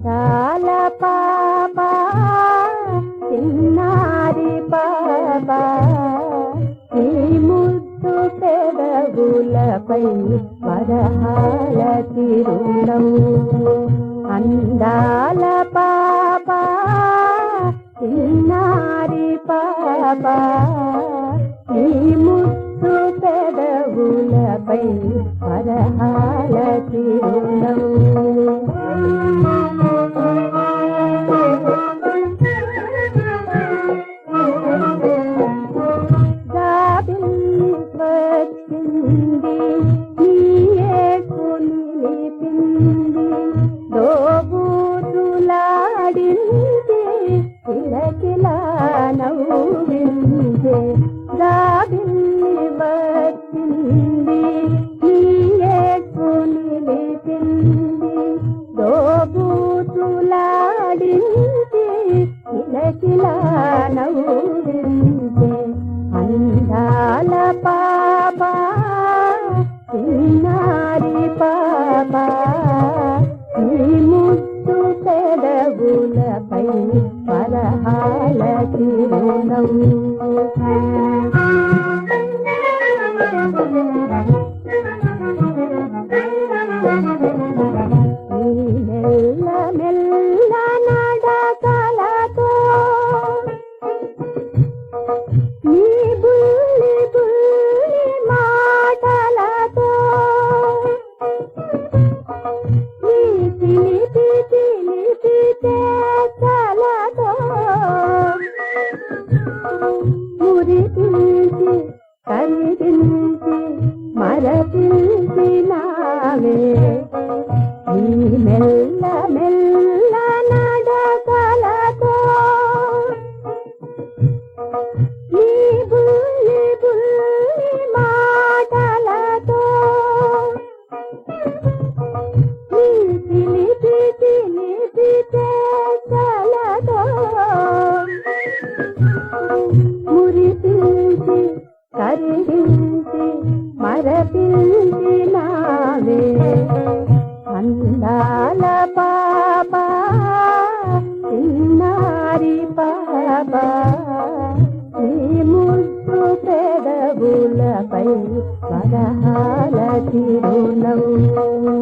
అందాల పాప చిన్నారి పాప. ఈ ముద్దు పెదవులపై వరహాల తిరుణము అందాల పాప చిన్నారి పాప. ఈ ముద్దు పెదవులపై వరహాల తిరుణము కిలకిలా నవ్వింది అందాల పాప చిన్నారి పాప. నీ ముద్దు పెదవులపై పరహాల మెల్ల నావే నీ మెల్ల మెల్ల నడకలతో నీ బుల్లి బుల్లి మాటలతో నీ చిలిపి చిలిపి చేతలతో మురిపించి కరిగించి మరపించి అందాల బాబా చిన్నారి బాబా. నీ ముద్దు పెదవులపై వరహాల తిరునవ్వు.